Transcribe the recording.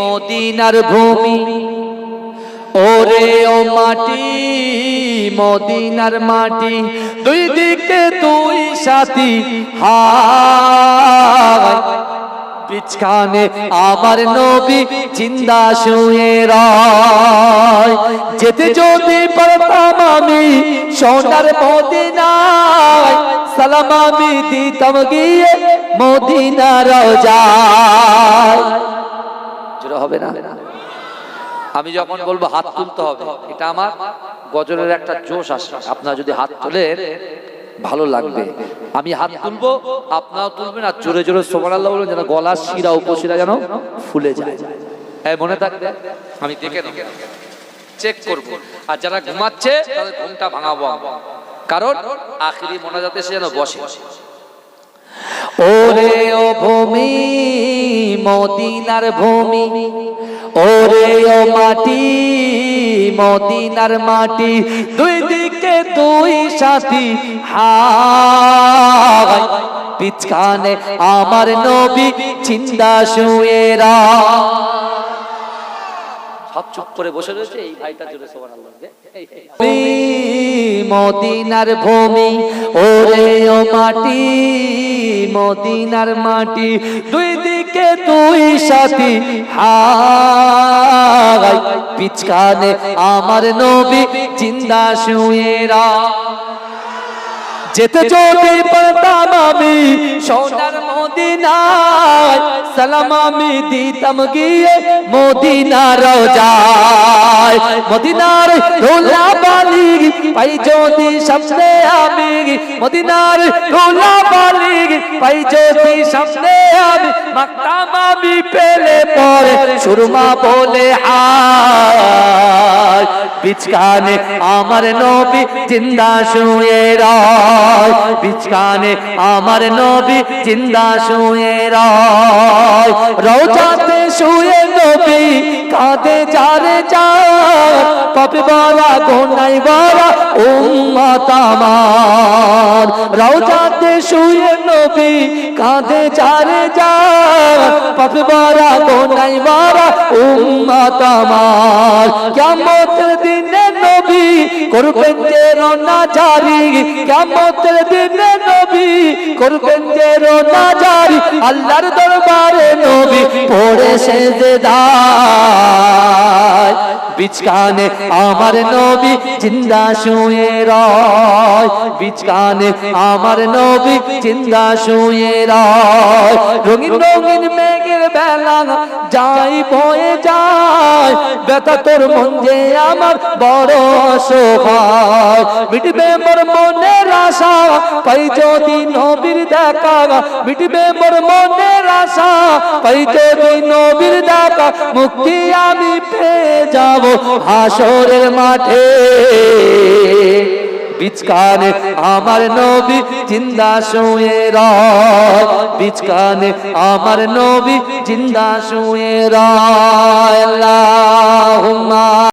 মদিনার ভূমি। ওরে ও মাটি, মদিনার মাটি, দুই দিকে দুই সাথী হায়। বিছখানে আমার নবী জিন্দা শুয়ে রয়। যেতে যদি পারতাম আমি সোনার মদিনায়, সালাম আমি দিতাম গিয়ে মদিনার যায় জোরে হবে না। আমি যখন বলব হাত তুলতে হবে, এটা আমার গজলের একটা জোশ আসে। আপনার যদি হাত তোলেন ভালো লাগবে। আমি হাত তুলবো, আপনারাও তুলবেন, আর জোরে জোরে সোমান আল্লাহ বলবেন যেন গলার শিরা, উপশিরা যেন ফুলে যায়। হ্যাঁ মনে থাকবে? আমি দেখে নেব। চেক করব। আর যারা ঘুমাচ্ছে, তাদের ঘুমটা ভাঙাবো। কারণ আখিরি মোনাজাতে সে যেন বসে। ওরে ও ভূমি, মদিনার ভূমি। ওরে ও মাটি, মদিনার মাটি। দুই দিকে তুই সাথী হা পিছখানে আমার নবী, চিন্তা শুয়েরা সব চুপ করে বসে রয়েছে, এই ভাইটা জোরে সোমান মদিনার ভূমি, ওরে ও মাটি, মদিনার মাটি, দুই দিকে দুই সাথী হাই পিছখানে আমার নবী জিন্দা শুয়েরা। যেতে আমি সোনার মদিনায় সালাম আমি দিতাম গিয়ে মদিনার যায় মদিনার দোলা বালি পাই যদি সামনে আমি, মদিনার দোলা বালি পাই যদি সামনে আমি মাকতাম আমি পেলে পরে সুরমা বলে আয় বিচকানে আমার নবী জিন্দা শুয়ে রয়। বিচকানে আমার নবী জিন্দা শুয়ে রয়। রোজাতে শুয়ে নবী কাঁদে যারে যায় পাপে বলা গোনাই বলা উম্মত আমার। রোজাতে শুয়ে নবী কাঁদে যারে যায় পাপে বলা গোনাই বলা উম্মত আমার। নবী করবেন যে রোনা জারি কেমতের দিনে নবী করবেন যে রোনা জারি, আল্লাহর দরবারে নবী পড়ে সেজদায় বিচকানে আমার নবী জিন্দা শুয়ে রয় বিচকানে আমার নবী জিন্দা শুয়ে রয় রঙিন রঙিন মেঘের বেলা যাই বয়ে যায় ব্যথা তোর মন যে আমার বড় অসহায় মিটবে মোর মনের আশা পাই যদি নবীর দেখা মিটবে মোর মনের আশা পাই যদি নবীর মুক্তি আমি পেয়ে যাব হাসরের মাঠে। বিচকানে আমার নবী জিন্দা শুয়ে রয়। বিচকানে আমার নবী জিন্দা শুয়ে রয়। আল্লাহুম্মা